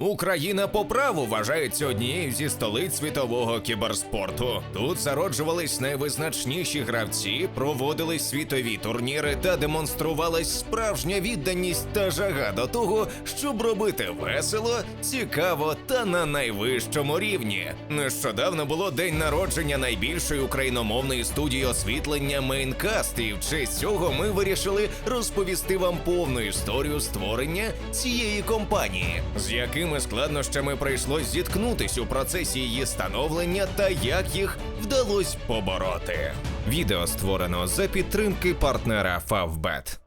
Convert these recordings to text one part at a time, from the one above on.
Україна по праву вважається однією зі столиць світового кіберспорту. Тут зароджувались найвизначніші гравці, проводились світові турніри та демонструвалась справжня відданість та жага до того, щоб робити весело, цікаво та на найвищому рівні. Нещодавно було день народження найбільшої україномовної студії освітлення Мейнкаст, і в честь цього ми вирішили розповісти вам повну історію створення цієї компанії, з якими складнощами прийшлось зіткнутись у процесі її становлення та як їх вдалося побороти. Відео створено за підтримки партнера Favbet.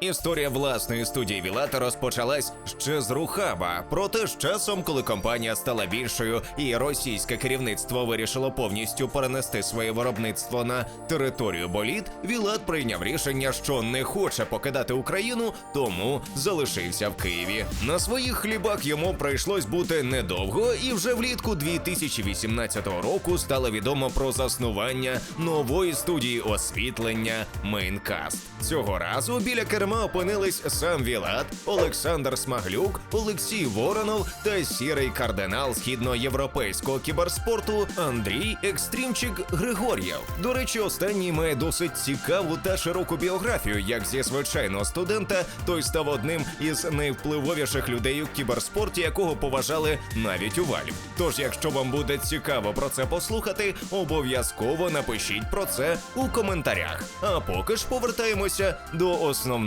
Історія власної студії Вілата розпочалась ще з Рухаба. Проте з часом, коли компанія стала більшою і російське керівництво вирішило повністю перенести своє виробництво на територію боліт, Вілат прийняв рішення, що не хоче покидати Україну, тому залишився в Києві. На своїх хлібах йому прийшлось бути недовго, і вже влітку 2018 року стало відомо про заснування нової студії освітлення Мейнкаст. Цього разу біля керма опинились сам Вілат, Олександр Смаглюк, Олексій Воронов та сірий кардинал східноєвропейського кіберспорту Андрій Екстрімчик Григор'єв. До речі, останній має досить цікаву та широку біографію. Як зі звичайного студента, той став одним із найвпливовіших людей у кіберспорті, якого поважали навіть у Valve. Тож, якщо вам буде цікаво про це послухати, обов'язково напишіть про це у коментарях. А поки ж повертаємося до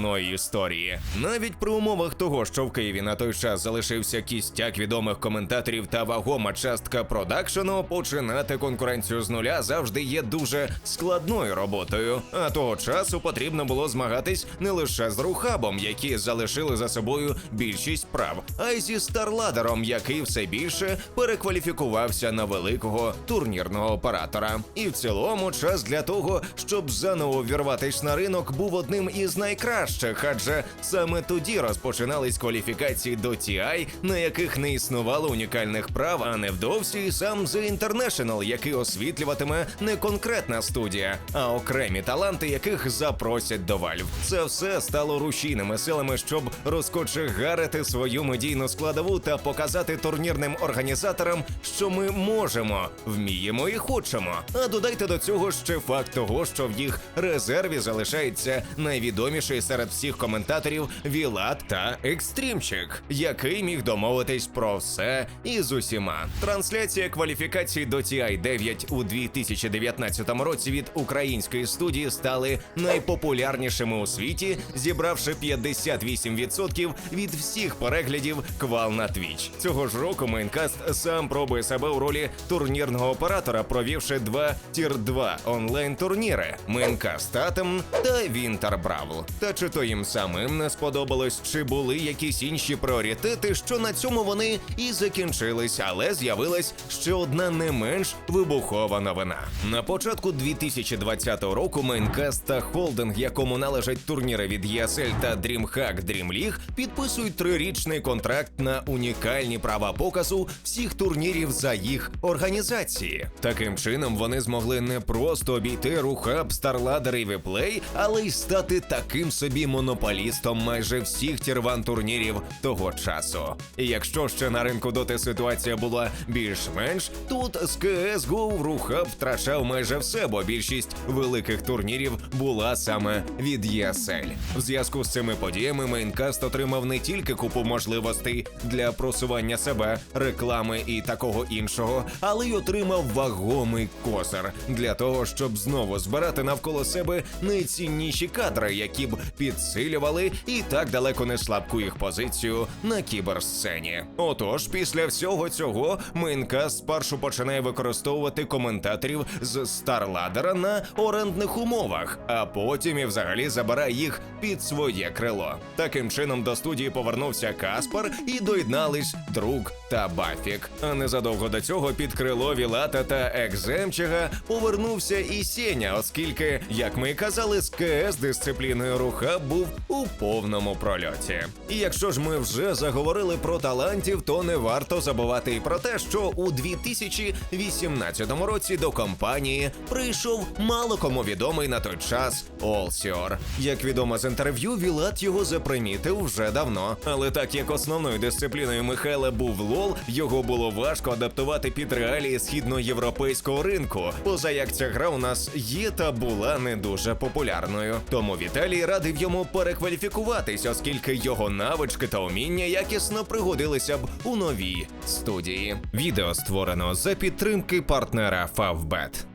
основної історії. Навіть при умовах того, що в Києві на той час залишився кістяк відомих коментаторів та вагома частка продакшену, починати конкуренцію з нуля завжди є дуже складною роботою. А того часу потрібно було змагатись не лише з Рухабом, які залишили за собою більшість прав, а й зі Старладером, який все більше перекваліфікувався на великого турнірного оператора. І в цілому час для того, щоб заново вірватись на ринок, був одним із найкращих, адже саме тоді розпочинались кваліфікації до TI, на яких не існувало унікальних прав, а невдовзі сам The International, який освітлюватиме не конкретна студія, а окремі таланти, яких запросять до Valve. Це все стало рушійними силами, щоб розкочегарити свою медійну складову та показати турнірним організаторам, що ми можемо, вміємо і хочемо. А додайте до цього ще факт того, що в їх резерві залишається найвідоміший серед всіх коментаторів Вілат та Екстрімчик, який міг домовитись про все і з усіма. Трансляція кваліфікації до TI 9 у 2019 році від української студії стали найпопулярнішими у світі, зібравши 58% від всіх переглядів квал на Twitch. Цього ж року Майнкаст сам пробує себе у ролі турнірного оператора, провівши два тір 2 онлайн турніри Майнкаст Атом та Вінтер Бравл. Та чи то їм самим не сподобалось, чи були якісь інші пріоритети, що на цьому вони і закінчились, але з'явилась ще одна не менш вибухова новина. На початку 2020 року Майнкаст та холдинг, якому належать турніри від ESL та DreamHack Dream League, підписують трирічний контракт на унікальні права показу всіх турнірів за їх організації. Таким чином вони змогли не просто обійти рухаб StarLadder і Vplay, але й стати таким собі монополістом майже всіх тірван турнірів того часу. І якщо ще на ринку доти ситуація була більш-менш, тут з CSGO рухаб втрачав майже все, бо більшість великих турнірів була саме від ESL. В зв'язку з цими подіями Мейнкаст отримав не тільки купу можливостей для просування себе, реклами і такого іншого, але й отримав вагомий козир для того, щоб знову збирати навколо себе найцінніші кадри, які б підсилювали і так далеко не слабку їх позицію на кіберсцені. Отож, після всього цього Мейнкаст спершу починає використовувати коментаторів з Старладера на орендних умовах, а потім і взагалі забирає їх під своє крило. Таким чином до студії повернувся Каспар і доєднались друг та Бафік. А незадовго до цього під крило Вілата та Екземчега повернувся і Сеня, оскільки, як ми і казали, з КС дисципліною руха Був у повному прольоті. І якщо ж ми вже заговорили про талантів, то не варто забувати і про те, що у 2018 році до компанії прийшов мало кому відомий на той час Олсіор. Як відомо з інтерв'ю, Вілат його запримітив вже давно. Але так як основною дисципліною Михайла був лол, його було важко адаптувати під реалії східноєвропейського ринку. Поза як ця гра у нас є та була не дуже популярною. Тому Віталій радив йому перекваліфікуватись, оскільки його навички та уміння якісно пригодилися б у новій студії. Відео створено за підтримки партнера Favbet.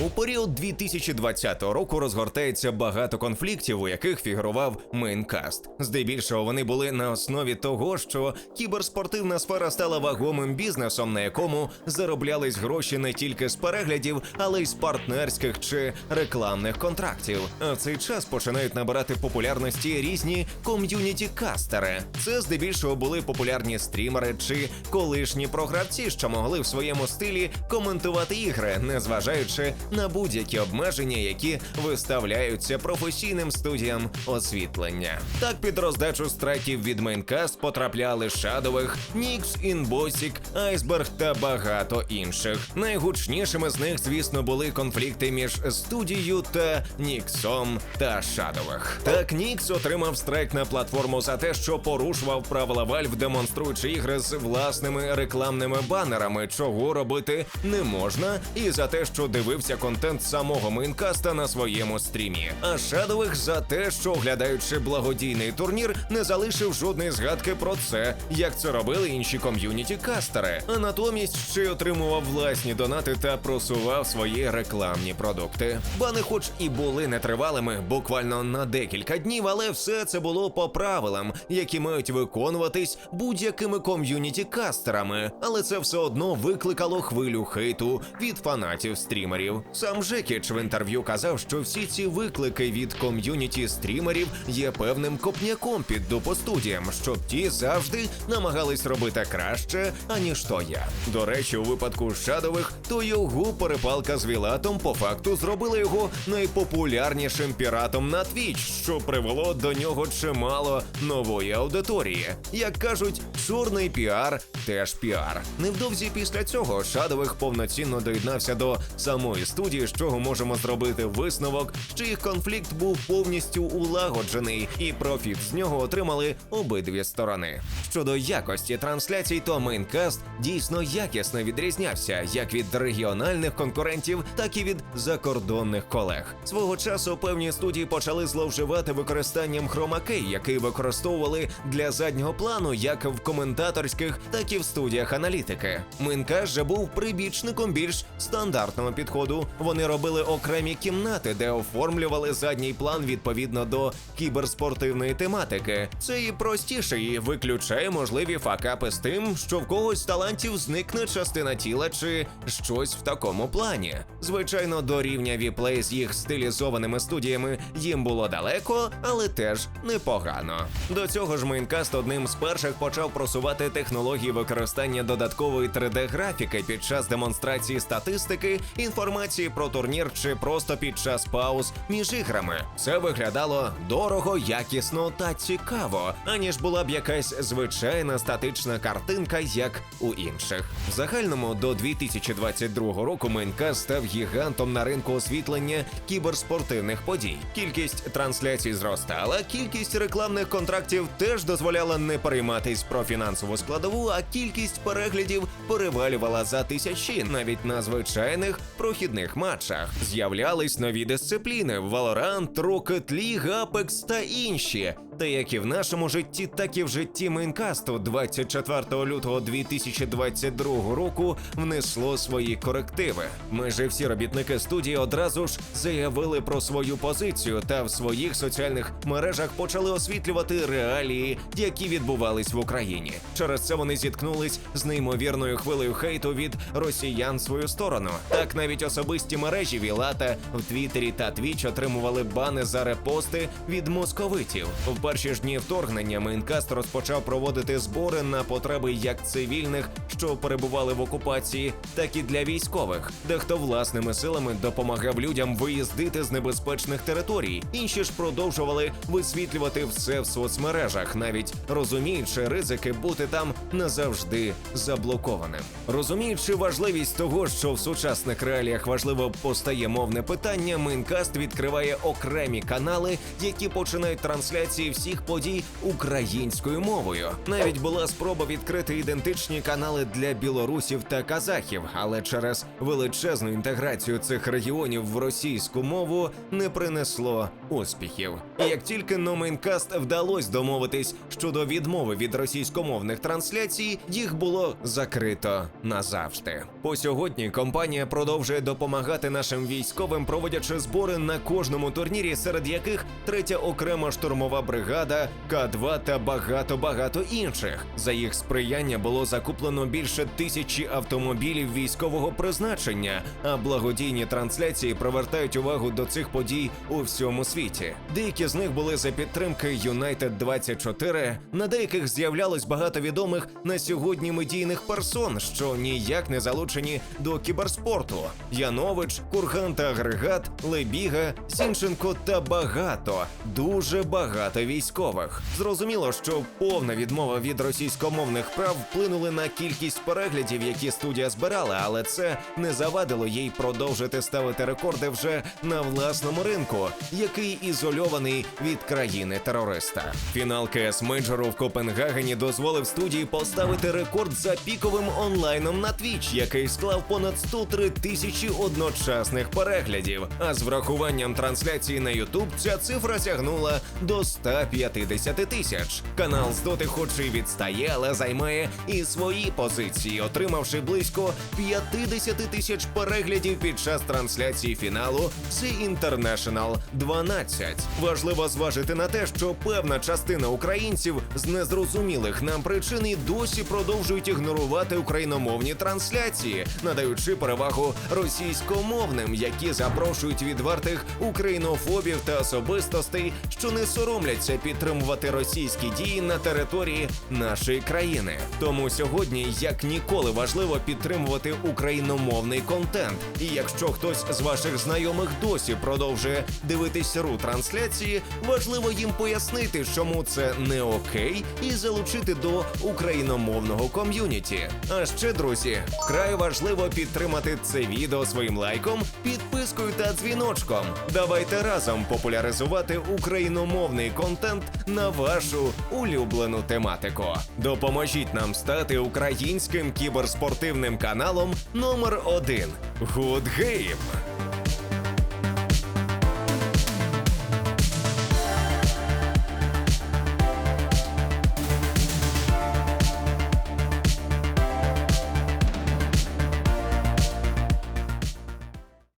У період 2020 року розгортається багато конфліктів, у яких фігурував мейнкаст. Здебільшого вони були на основі того, що кіберспортивна сфера стала вагомим бізнесом, на якому зароблялись гроші не тільки з переглядів, але й з партнерських чи рекламних контрактів. А в цей час починають набирати популярності різні ком'юніті-кастери. Це здебільшого були популярні стрімери чи колишні програвці, що могли в своєму стилі коментувати ігри, незважаючи на будь-які обмеження, які виставляються професійним студіям освітлення. Так під роздачу страйків від Майнкаст потрапляли Шадових, Нікс, Інбосік, Айсберг та багато інших. Найгучнішими з них, звісно, були конфлікти між студією та Ніксом та Шадових. Так, Нікс отримав страйк на платформу за те, що порушував правила Valve, демонструючи ігри з власними рекламними банерами, чого робити не можна, і за те, що дивився контент самого мейнкаста на своєму стрімі. А Шадових за те, що оглядаючи благодійний турнір, не залишив жодної згадки про це, як це робили інші ком'юніті-кастери. А натомість ще й отримував власні донати та просував свої рекламні продукти. Бани, хоч і були нетривалими, буквально на декілька днів, але все це було по правилам, які мають виконуватись будь-якими ком'юніті-кастерами. Але це все одно викликало хвилю хейту від фанатів стрімерів. Сам Жекіч в інтерв'ю казав, що всі ці виклики від ком'юніті стрімерів є певним копняком під допостудіям, щоб ті завжди намагались робити краще, аніж то я. До речі, у випадку Шадових, то його перепалка з Вілатом по факту зробила його найпопулярнішим піратом на Твіч, що привело до нього чимало нової аудиторії. Як кажуть, чорний піар теж піар. Невдовзі після цього Шадових повноцінно доєднався до самої студії, з чого можемо зробити висновок, що їх конфлікт був повністю улагоджений, і профіт з нього отримали обидві сторони. Щодо якості трансляцій, то мейнкаст дійсно якісно відрізнявся як від регіональних конкурентів, так і від закордонних колег. Свого часу певні студії почали зловживати використанням хромакей, який використовували для заднього плану як в коментаторських, так і в студіях аналітики. Мейнкаст же був прибічником більш стандартного підходу. Вони робили окремі кімнати, де оформлювали задній план відповідно до кіберспортивної тематики. Це і простіше, і виключає можливі факапи з тим, що в когось талантів зникне частина тіла чи щось в такому плані. Звичайно, до рівня віплей з їх стилізованими студіями їм було далеко, але теж непогано. До цього ж Майнкаст одним з перших почав просувати технології використання додаткової 3D-графіки під час демонстрації статистики, інформації про турнір чи просто під час пауз між іграми. Це виглядало дорого, якісно та цікаво, аніж була б якась звичайна статична картинка, як у інших. В загальному до 2022 року Майнкаст став гігантом на ринку освітлення кіберспортивних подій. Кількість трансляцій зростала, кількість рекламних контрактів теж дозволяла не перейматись про фінансову складову, а кількість переглядів перевалювала за тисячі, навіть на звичайних прохідних матчах. З'являлись нові дисципліни: Valorant, Rocket League, Apex та інші. Та як і в нашому житті, так і в житті Майнкасту 24 лютого 2022 року внесло свої корективи. Майже всі робітники студії одразу ж заявили про свою позицію та в своїх соціальних мережах почали освітлювати реалії, які відбувались в Україні. Через це вони зіткнулись з неймовірною хвилею хейту від росіян свою сторону. Так навіть особисті мережі Вілата в Твіттері та Твіч отримували бани за репости від московитів. Перші ж дні вторгнення Мейнкаст розпочав проводити збори на потреби як цивільних, що перебували в окупації, так і для військових. Дехто власними силами допомагав людям виїздити з небезпечних територій. Інші ж продовжували висвітлювати все в соцмережах, навіть розуміючи ризики бути там назавжди заблокованим. Розуміючи важливість того, що в сучасних реаліях важливо постає мовне питання, Минкаст відкриває окремі канали, які починають трансляції всіх подій українською мовою. Навіть була спроба відкрити ідентичні канали для білорусів та казахів, але через величезну інтеграцію цих регіонів в російську мову не принесло успіхів. Як тільки Номенкаст вдалося домовитись щодо відмови від російськомовних трансляцій, їх було закрито назавжди. По сьогодні компанія продовжує допомагати нашим військовим, проводячи збори на кожному турнірі, серед яких третя окрема штурмова бригада, К2 та багато багато інших. За їх сприяння було закуплено більше тисячі автомобілів військового призначення, а благодійні трансляції привертають увагу до цих подій у всьому світі. Деякі з них були за підтримки United 24 на деяких з'являлось багато відомих на сьогодні медійних персон, що ніяк не залучені до кіберспорту: Янович, Курган та Агрегат, Лебіга, Сінченко та багато, дуже багато військових. Зрозуміло, що повна відмова від російськомовних прав вплинули на кількість переглядів, які студія збирала, але це не завадило їй продовжити ставити рекорди вже на власному ринку, який ізольований від країни терориста. Фінал КС Мейджору в Копенгагені дозволив студії поставити рекорд за піковим онлайном на Twitch, який склав понад 103 тисячі одночасних переглядів. А з врахуванням трансляції на YouTube ця цифра сягнула до 150 тисяч. Канал з хоч і відстає, але займає і свої позиції, отримавши близько 50 тисяч переглядів під час трансляції фіналу C International 12. Важливо зважити на те, що певна частина українців з незрозумілих нам причин і досі продовжують ігнорувати україномовні трансляції, надаючи перевагу російськомовним, які запрошують відвертих українофобів та особистостей, що не соромляться підтримувати російські дії на території нашої країни. Тому сьогодні як ніколи важливо підтримувати україномовний контент. І якщо хтось з ваших знайомих досі продовжує дивитись ру трансляції, важливо їм пояснити, чому це не окей, і залучити до україномовного ком'юніті. А ще, друзі, вкрай важливо підтримати це відео своїм лайком, підпискою та дзвіночком. Давайте разом популяризувати україномовний контент на вашу улюблену тематику. Допоможіть нам стати українським кіберспортивним каналом номер один. Good Game!